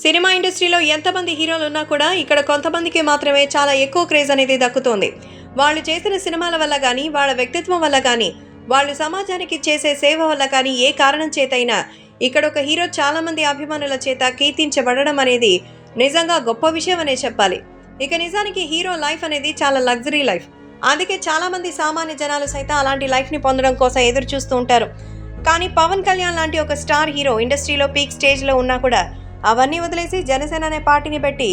Cinema ఇండస్ట్రీలో ఎంతమంది హీరోలు ఉన్నా కూడా ఇక్కడ కొంతమందికి మాత్రమే చాలా ఎక్కువ క్రేజ్ అనేది దక్కుతోంది. వాళ్ళు చేసిన సినిమాల వల్ల కానీ వాళ్ళ వ్యక్తిత్వం వల్ల కానీ వాళ్ళు సమాజానికి చేసే సేవ వల్ల కానీ ఏ కారణం చేతైనా ఇక్కడ ఒక హీరో చాలా మంది అభిమానుల చేత కీర్తించబడడం అనేది నిజంగా గొప్ప విషయం అనే చెప్పాలి. ఇక నిజానికి హీరో లైఫ్ అనేది చాలా లగ్జరీ లైఫ్. అందుకే చాలామంది సామాన్య జనాలు సైతం అలాంటి లైఫ్ని పొందడం కోసం ఎదురు చూస్తూ ఉంటారు. కానీ పవన్ కళ్యాణ్ లాంటి ఒక స్టార్ హీరో ఇండస్ట్రీలో పీక్ స్టేజ్లో ఉన్నా కూడా అవన్నీ వదిలేసి జనసేన అనే పార్టీని పెట్టి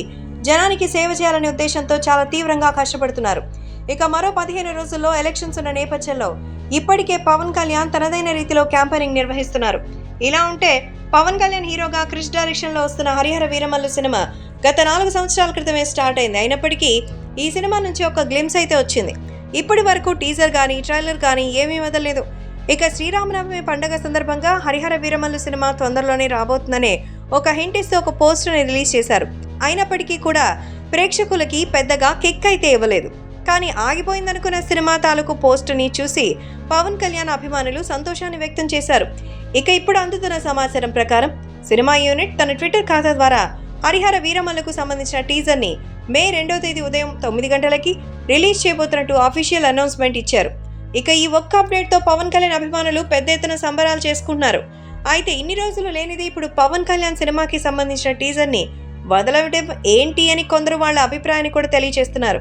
జనానికి సేవ చేయాలనే ఉద్దేశంతో చాలా తీవ్రంగా కష్టపడుతున్నారు. ఇక మరో పదిహేను రోజుల్లో ఎలక్షన్స్ ఉన్న నేపథ్యంలో ఇప్పటికే పవన్ కళ్యాణ్ తనదైన రీతిలో క్యాంపెయినింగ్ నిర్వహిస్తున్నారు. ఇలా ఉంటే పవన్ కళ్యాణ్ హీరోగా క్రిష్ డైరెక్షన్లో వస్తున్న హరిహర వీరమల్లు సినిమా గత నాలుగు సంవత్సరాల క్రితమే స్టార్ట్ అయింది. అయినప్పటికీ ఈ సినిమా నుంచి ఒక గ్లిమ్స్ అయితే వచ్చింది. ఇప్పటి వరకు టీజర్ కానీ ట్రైలర్ కానీ ఏమీ వదలలేదు. ఇక శ్రీరామనవమి పండగ సందర్భంగా హరిహర వీరమల్లు సినిమా తొందరలోనే రాబోతుందనే ఒక హింట్ ఒక పోస్టర్ని రిలీజ్ చేశారు. అయినప్పటికీ కూడా ప్రేక్షకులకి పెద్దగా కిక్ అయితే ఇవ్వలేదు. కానీ ఆగిపోయిందనుకున్న సినిమా తాలూకు పోస్టర్ని చూసి పవన్ కళ్యాణ్ అభిమానులు సంతోషాన్ని వ్యక్తం చేశారు. ఇక ఇప్పుడు అందుతున్న సమాచారం ప్రకారం సినిమా యూనిట్ తన ట్విట్టర్ ఖాతా ద్వారా హరిహర వీరమల్లకు సంబంధించిన టీజర్ని మే రెండో తేదీ ఉదయం తొమ్మిది గంటలకి రిలీజ్ చేయబోతున్నట్టు అఫీషియల్ అనౌన్స్మెంట్ ఇచ్చారు. ఇక ఈ ఒక్క అప్డేట్తో పవన్ కళ్యాణ్ అభిమానులు పెద్ద ఎత్తున సంబరాలు చేసుకుంటున్నారు. అయితే ఇన్ని రోజులు లేనిది ఇప్పుడు పవన్ కళ్యాణ్ సినిమాకి సంబంధించిన టీజర్ని వదలవడం ఏంటి అని కొందరు వాళ్ళ అభిప్రాయాన్ని కూడా తెలియజేస్తున్నారు.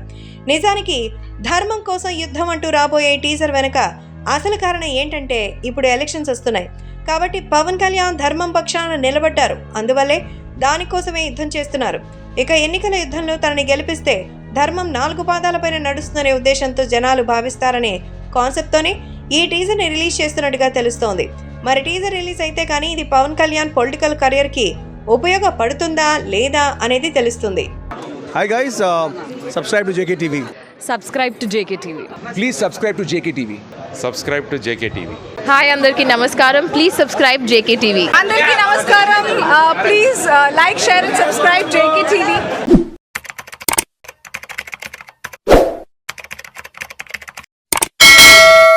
నిజానికి ధర్మం కోసం యుద్ధం అంటూ రాబోయే టీజర్ వెనుక అసలు కారణం ఏంటంటే ఇప్పుడు ఎలక్షన్స్ వస్తున్నాయి. కాబట్టి పవన్ కళ్యాణ్ ధర్మం పక్షాన నిలబడ్డారు. అందువల్లే దానికోసమే యుద్ధం చేస్తున్నారు. ఇక ఎన్నికల యుద్ధంలో తనని గెలిపిస్తే ధర్మం నాలుగు పాదాలపైన నడుస్తుందనే ఉద్దేశంతో జనాలు భావిస్తారనే కాన్సెప్ట్తోనే ఈ టీజర్ని రిలీజ్ చేస్తున్నట్టుగా తెలుస్తోంది. మరి టీజర్ రిలీజ్ అయితే కానీ ఇది పవన్ కళ్యాణ్ పొలిటికల్ కెరియర్కి ఉపయోగపడుతుందా లేదా అనేది తెలుస్తుంది Hi guys, uh, subscribe to JKTV. Subscribe to JKTV Please subscribe to JKTV. subscribe to JKTV. Hi అందరికీ నమస్కారం ప్లీజ్ సబ్స్క్రైబ్ జేకేటీవీ అందరికీ నమస్కారం please like share and subscribe JK TV